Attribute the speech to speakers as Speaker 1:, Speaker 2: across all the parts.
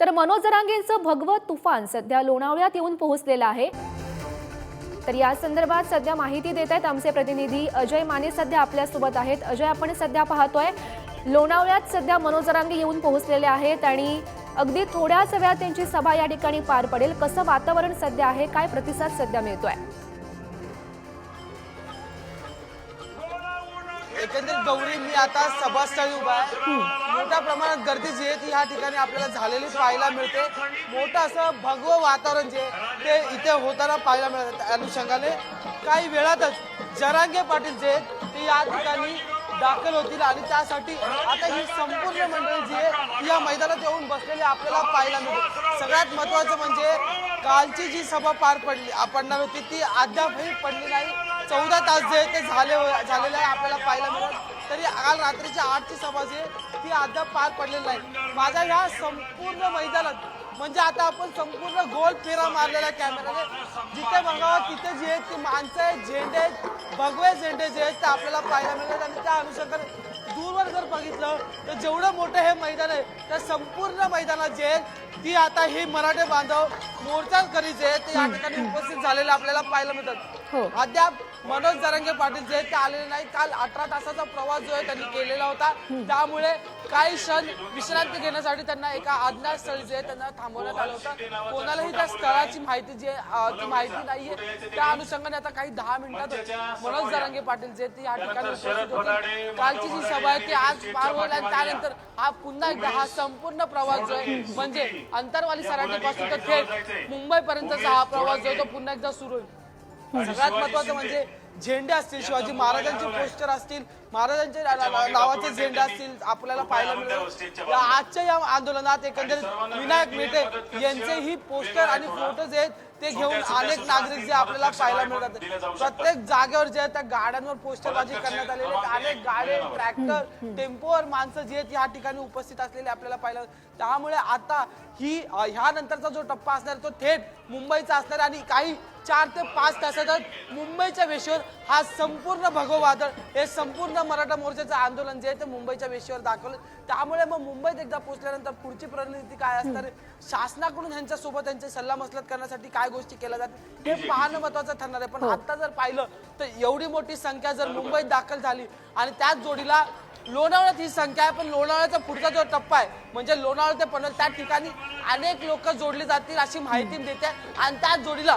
Speaker 1: तर मनोज जरांगेंचं भगवत तुफान सध्या लोणावळ्यात येऊन पोहोचलेलं आहे. तर या संदर्भात सध्या माहिती देत आहेत आमचे प्रतिनिधी अजय माने सध्या आपल्यासोबत आहेत. अजय आपण सध्या पाहतोय लोणावळ्यात सध्या मनोज जरांगे येऊन पोहोचलेले आहेत आणि अगदी थोड्याच वेळात त्यांची सभा या ठिकाणी पार पडेल. कसं वातावरण सध्या आहे? काय प्रतिसाद सध्या मिळतोय?
Speaker 2: एकंदरीत गौरी मी आता सभास्थळी उभा आहे. मोठ्या प्रमाणात गर्दी जी आहे ती ह्या ठिकाणी आपल्याला झालेली पाहायला मिळते. मोठं असं भगवं वातावरण जे ते इथे होताना पाहायला मिळत त्या अनुषंगाने काही वेळातच जरांगे पाटील जे ते या ठिकाणी दाखल होतील आणि त्यासाठी आता ही संपूर्ण मंडळी जी आहे या मैदानात येऊन बसलेली आपल्याला पाहायला मिळते. सगळ्यात महत्वाचं म्हणजे कालची जी सभा पार पडली पडणार होती ती अद्यापही पडली नाही. चौदा तास जे ते झाले झालेलं आहे आपल्याला पाहायला मिळत. तरी काल रात्रीची आठची सभा जी आहे ती अद्याप पार पडलेली नाही. माझ्या ह्या संपूर्ण मैदानात म्हणजे आता आपण संपूर्ण गोल फेरा मारलेला आहे कॅमेराने जिथे बघावं तिथे जे आहेत ती माणसं आहेत झेंडे आहेत भगवे झेंडे जे आहेत ते आपल्याला पाहायला मिळतात आणि त्या अनुषंगाने दूरवर जर बघितलं तर जेवढं मोठं हे मैदान आहे त्या संपूर्ण मैदानात जे आहेत ती आता हे मराठे बांधव मोर्चाकरी जे आहेत ते या ठिकाणी उपस्थित झालेले आपल्याला पाहायला मिळतात.
Speaker 1: हो.
Speaker 2: अद्याप मनोज जरंगे पाटील जे आहेत ते आलेले नाही काल अठरा तासाचा प्रवास जो आहे त्यांनी केलेला होता. त्यामुळे काही क्षण विश्रांती घेण्यासाठी त्यांना एका अज्ञात स्थळी जे त्यांना थांबवण्यात आलं होतं. कोणालाही त्या स्थळाची माहिती जी ती माहिती नाहीये. त्या अनुषंगाने आता काही दहा मिनिटात मनोज जरंगे पाटील जे ते या ठिकाणी उपस्थित होते. कालची जी सभा आहे ती आज पार होईल आणि त्यानंतर हा पुन्हा एकदा हा संपूर्ण प्रवास जो आहे म्हणजे अंतरवाली सराटीपासून तर थेट मुंबई पर्यंतचा हा प्रवास जो आहे तो पुन्हा एकदा सुरू होईल. सगळ्यात महत्वाचं म्हणजे झेंडे असतील शिवाजी महाराजांचे पोस्टर असतील महाराजांचे ना- ना- नावाचे झेंडे असतील आपल्याला पाहायला मिळेल. या आजच्या या आंदोलनात एकंदरीत विनायक मेटे यांचेही पोस्टर आणि फोटो जे आहेत ते घेऊन अनेक नागरिक जे आपल्याला पाहायला मिळतात. प्रत्येक जागेवर जे आहेत त्या गाड्यांवर पोस्टरबाजी करण्यात आलेली आहे. अनेक गाडे ट्रॅक्टर टेम्पोवर माणसं जी आहेत या ठिकाणी उपस्थित असलेली आपल्याला पाहायला त्यामुळे आता ही अ, ह्या नंतरचा जो टप्पा असणार तो थेट मुंबईचा असणार आणि काही चार ते पाच तासातच मुंबईच्या वेशीवर हा संपूर्ण भगव वादळ हे संपूर्ण मराठा मोर्चाचं आंदोलन जे आहे ते मुंबईच्या वेशीवर दाखवलं. त्यामुळे मग मुंबईत एकदा पोहोचल्यानंतर पुढची रणनीती काय असणार? शासनाकडून ह्यांच्या सोबत त्यांचे सल्ला मसलत करण्यासाठी काय गोष्टी केल्या जातात? हे पाहणं महत्वाचं ठरणार आहे. पण आता जर पाहिलं तर एवढी मोठी संख्या जर मुंबईत दाखल झाली आणि त्याच जोडीला लोणावळ्यात ही संख्या आहे पण लोणावळ्याचा पुढचा जो टप्पा आहे म्हणजे लोणावळा ते पनवेल त्या ठिकाणी अनेक लोक जोडली जातील अशी माहिती देते. आणि त्याच जोडीला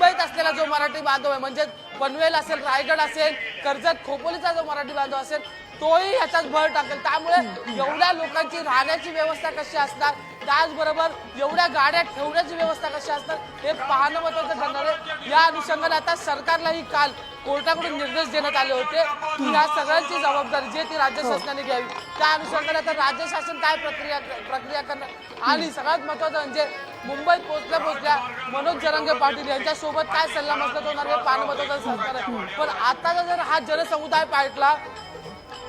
Speaker 2: मुंबईत असलेला जो मराठी बांधव आहे म्हणजे पनवेल असेल रायगड असेल कर्जत खोपोलीचा जो मराठी बांधव असेल तोही ह्याच्यात भर टाकेल. त्यामुळे एवढ्या लोकांची राहण्याची व्यवस्था कशी असणार? त्याचबरोबर एवढ्या गाड्या ठेवण्याची व्यवस्था कशी असणार? हे पाहणं महत्वाचं ठरणार आहे. या अनुषंगाने आता सरकारलाही काल कोर्टाकडून निर्देश देण्यात आले होते. की या सगळ्यांची जबाबदारी जे ती राज्य शासनाने घ्यावी. त्या अनुषंगाने आता राज्य शासन काय प्रक्रिया प्रक्रिया करणार? आणि सगळ्यात महत्वाचं म्हणजे मुंबईत पोहोचल्या पोहोचल्या मनोज जरंगे पाटील यांच्यासोबत काय सल्ला मसलत होणार हे पाहणं सरकार आहे पण आताचा जर हा जनसमुदाय पाहिला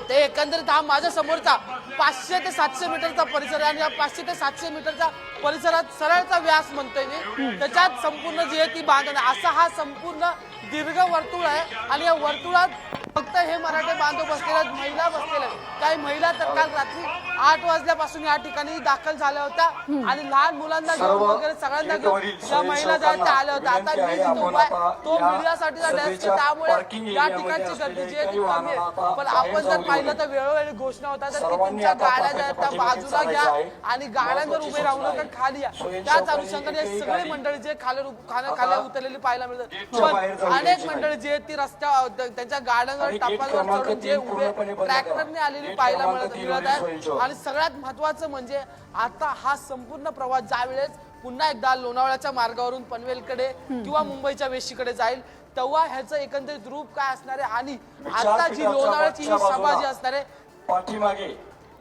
Speaker 2: ते एकंदरीत हा माझ्या समोरचा पाचशे ते सातशे मीटरचा परिसर आहे आणि या पाचशे ते सातशे मीटरचा परिसरात सरळचा व्यास म्हणतोय मी त्याच्यात संपूर्ण जी आहे ती बांधण आहे. असा हा संपूर्ण दीर्घ वर्तुळ आहे आणि या वर्तुळात फक्त हे मराठे बांधव बसलेले आहेत महिला बसलेल्या आहेत. काही महिला तर काल रात्री आठ वाजल्यापासून या ठिकाणी दाखल झाल्या होत्या. आणि लहान मुलांना घेऊन वगैरे सगळ्यांना घेऊन ज्या महिला ज्या त्या आल्या होत्या. आता मी जिथे उभा आहे तो
Speaker 3: या
Speaker 2: मीडियासाठी
Speaker 3: सभेच्या
Speaker 2: त्यामुळे या ठिकाणची गर्दी जी आहे ती कमी आहे. पण आपण जर पाहिलं. तर वेळोवेळी घोषणा होतात तर की तुमच्या गाड्या ज्या त्या बाजूला घ्या. आणि गाड्यांवर उभे राहू नका. खाली या. त्याच अनुषंगाने सगळी मंडळी जे खाली खाली खाली उतरलेली पाहायला मिळतात. पण अनेक मंडळी जी आहेत ती रस्त्या त्यांच्या गाड्यांवर टपालवर चढून जे उभे. ट्रॅक्टरने आलेली पाहायला मिळत मिळत. आणि सगळ्यात महत्वाचं म्हणजे आता हा संपूर्ण प्रवास ज्यावेळेस पुन्हा एकदा लोणावळ्याच्या मार्गावरून पनवेलकडे किंवा मुंबईच्या वेशीकडे जाईल तेव्हा ह्याचं एकंदरीत रूप काय असणार आहे आणि आता जी लोणावळ्याची ही सभा जी असणार आहे
Speaker 3: पाठीमागे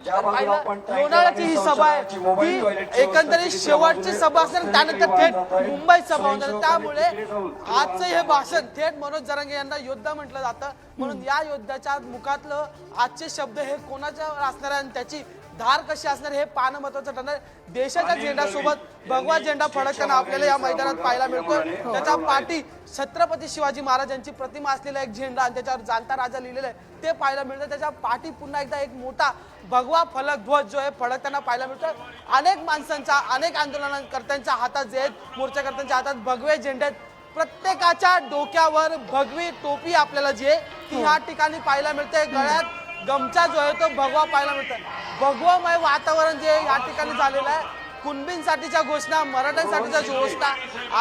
Speaker 2: लोणावळ्याची ही सभा आहे ती एकंदरीत. शेवटची सभा
Speaker 3: बाजूने
Speaker 2: त्यानंतर थेट
Speaker 3: वाहन जात आहे.
Speaker 2: मुंबई सभा होणार त्यामुळे आजचं हे भाषण थेट मनोज जरांगे यांना योद्धा म्हटलं जातं म्हणून या योद्ध्याच्या मुखातलं आजचे शब्द हे कोणाच्या असणार आहे आणि त्याची धार कशी असणार हे पाहणं महत्वाचं ठरणार. देशाच्या झेंड्यासोबत भगवा झेंडा फडकताना आपल्याला या मैदानात पाहायला मिळतोय. त्याच्या पाठी छत्रपती शिवाजी महाराजांची प्रतिमा असलेला एक झेंडा आणि त्याच्यावर जाणता राजा लिहिलेला आहे. ते पाहायला मिळतं त्याच्या पाठी पुन्हा एकदा एक मोठा भगवा फलक ध्वज जो आहे फडकताना पाहायला मिळतोय. अनेक माणसांच्या अनेक आंदोलनकर्त्यांच्या हातात जे आहेत मोर्चाकर्त्यांच्या हातात भगवे झेंडे आहेत. प्रत्येकाच्या डोक्यावर भगवी टोपी आपल्याला जी आहे ती ह्या ठिकाणी पाहायला मिळते गळ्यात गमचा जो आहे तो भगवा पाहायला मिळतोय. भगवामय वातावरण जे या ठिकाणी झालेलं आहे कुणबींसाठीच्या घोषणा मराठ्यांसाठीच्या घोषणा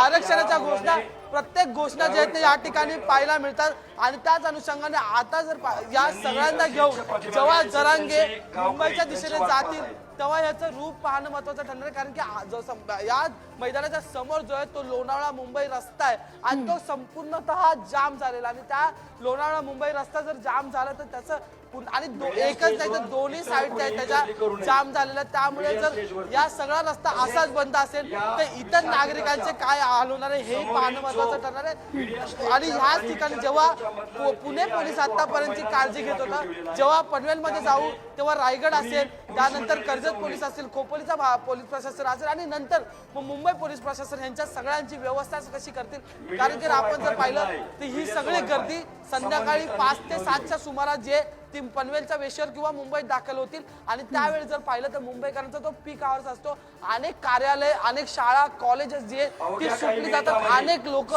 Speaker 2: आरक्षणाच्या घोषणा प्रत्येक घोषणा जे आहेत ते या ठिकाणी पाहायला मिळतात. आणि त्याच अनुषंगाने आता जर या सगळ्यांना घेऊन जेव्हा जरांगे मुंबईच्या दिशेने जातील तेव्हा याचं रूप पाहणं महत्वाचं ठरणार कारण की या मैदानाच्या समोर जो आहे तो लोणावळा मुंबई रस्ता आहे. आणि तो संपूर्णतः जाम झालेला आणि त्या लोणावळा मुंबई रस्ता जर जाम झाला तर त्याचं आणि एकच नाही तर दोन्ही साईड आहेत त्याच्या जाम झालेला. त्यामुळे जर या सगळा रस्ता असाच बंद असेल तर इतर नागरिकांचे काय हाल होणार आहे हे पाहणं महत्वाचं ठरणार आहे. आणि ह्याच ठिकाणी जेव्हा पु- पुणे पोलीस आतापर्यंतची काळजी घेत होता जेव्हा पनवेलमध्ये जाऊ तेव्हा रायगड असेल त्यानंतर कर्जत पोलीस असेल खोपोलीचा भा- पोलीस प्रशासन असेल आणि नंतर मग मुंबई पोलीस प्रशासन यांच्या सगळ्यांची व्यवस्था कशी करतील? कारण की आपण जर पाहिलं तर ही सगळी गर्दी संध्याकाळी पाच ते सातच्या सुमारास जे ती पनवेलच्या वेशीवर किंवा मुंबईत दाखल होतील. आणि त्यावेळी जर पाहिलं तर मुंबईकरांचा तो पीक आवर्स असतो. अनेक कार्यालय अनेक शाळा कॉलेजेस जे ती सुटली जातात. अनेक लोक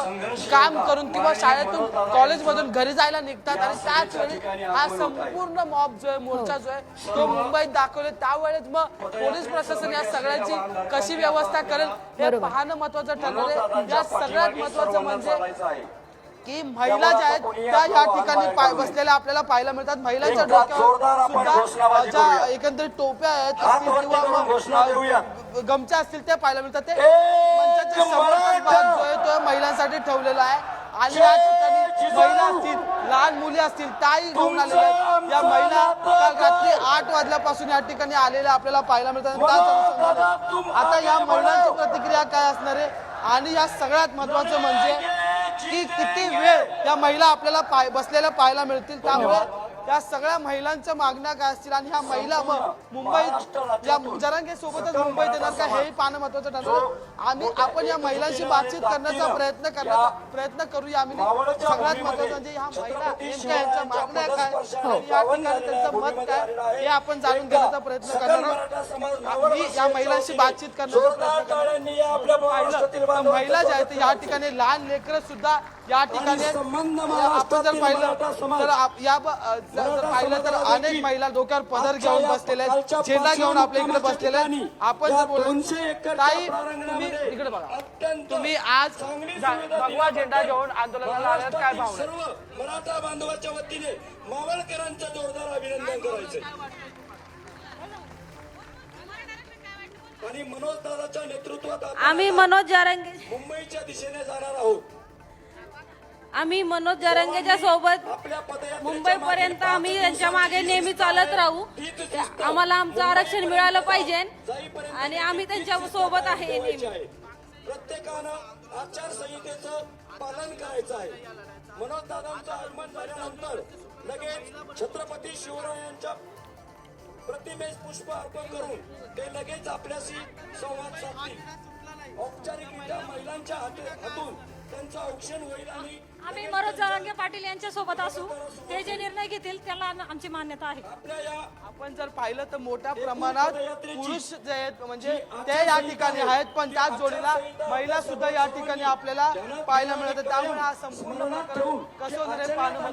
Speaker 2: काम करून किंवा शाळेतून कॉलेजमधून घरी जायला निघतात. आणि त्याच वेळी हा संपूर्ण मॉब जो आहे मोर्चा जो आहे तो मुंबईत दाखवले. त्यावेळेस मग पोलीस प्रशासन या सगळ्याची कशी व्यवस्था करेल हे. पाहणं महत्वाचं ठरणार आहे. या सगळ्यात महत्वाचं म्हणजे की महिला ज्या आहेत त्या या ठिकाणी पाय- बसलेल्या आपल्याला पाहायला मिळतात. महिलांच्या डोक्यावर सुद्धा ज्या. एकंदरीत टोप्या आहेत गमच्या असतील ते पाहायला मिळतात. ते मंचाच्या जो आहे तो महिलांसाठी ठेवलेला आहे. आणि या ठिकाणी महिला असतील लहान मुली असतील त्याही घेऊन आलेल्या आहेत. या महिला काल रात्री आठ वाजल्यापासून या ठिकाणी आलेल्या आपल्याला पाहायला मिळतात. आता या महिलांची प्रतिक्रिया काय असणार आहे? आणि या सगळ्यात महत्वाचं म्हणजे की किती वेळ या महिला आपल्याला पाय बसलेल्या पाहायला मिळतील त्यामुळे या सगळ्या महिलांच्या मागण्या काय असतील? आणि ह्या महिला मग मुंबईत या जरांगे सोबतच मुंबईत येणार का? हेही पाहणं महत्वाचं ठरलं आम्ही आपण या महिलांशी बातचीत करण्याचा प्रयत्न करण्याचा प्रयत्न करूया आम्ही. सगळ्यात महत्वाचं म्हणजे ह्या महिला नेमक्या यांच्या मागण्या काय? या ठिकाणी त्यांचं मत काय? हे आपण जाणून घेण्याचा प्रयत्न करणार आहोत. आम्ही या महिलांशी बातचीत करण्याचा प्रयत्न करणार महिला ज्या आहेत या ठिकाणी लहान लेकरं सुद्धा या ठिकाणी आपण जर पाहिलं तर आप- या ब- जर पाहिलं तर अनेक महिला डोक्यावर पदर घेऊन बसलेल्या आहेत. झेंडा घेऊन आपल्या इकडे बसलेल्या आहेत. आपण जर ताई तुम्ही इकडे बघा. तुम्ही आज भगवा झेंडा घेऊन आंदोलनाला आल्यात काय भावना
Speaker 4: सर्व मराठा बांधवाच्या वतीने मावळकरांचं जोरदार अभिनंदन करायचंय आणि मनोज दादाच्या नेतृत्वात आपण
Speaker 5: आम्ही मनोज जारंगे.
Speaker 4: मुंबईच्या दिशेने जाणार आहोत.
Speaker 5: आम्ही मनोज जारंगेच्या सोबत
Speaker 4: आपल्या पदयात्रेच्या
Speaker 5: मुंबई पर्यंत आम्ही त्यांच्या मागे नेहमी चालत राहू. आम्हाला आमचं आरक्षण मिळालं पाहिजे आणि आम्ही त्यांच्यासोबत आहे नेहमी.
Speaker 4: प्रत्येकानं आचारसंहितेचं पालन करायचं आहे. मनोज दादांचं आगमन झाल्यानंतर लगेच छत्रपती शिवरायांच्या प्रतिमेस पुष्प अर्पण करून ते लगेच आपल्याशी संवाद साधतील. औपचारिकरित्या महिलांच्या हात- हातून
Speaker 6: आम्ही मनोज जारंगे पाटील यांच्या सोबत असू ते जे निर्णय घेतील त्याला आम- आमची मान्यता आहे
Speaker 2: आपण जर पाहिलं तर मोठ्या प्रमाणात पुरुष जे आहेत म्हणजे ते या ठिकाणी आहेत पण त्याच जोडीला महिला सुद्धा या ठिकाणी आपल्याला पाहायला मिळत. त्यामुळे हा संपूर्ण कसं होणार पाहणं.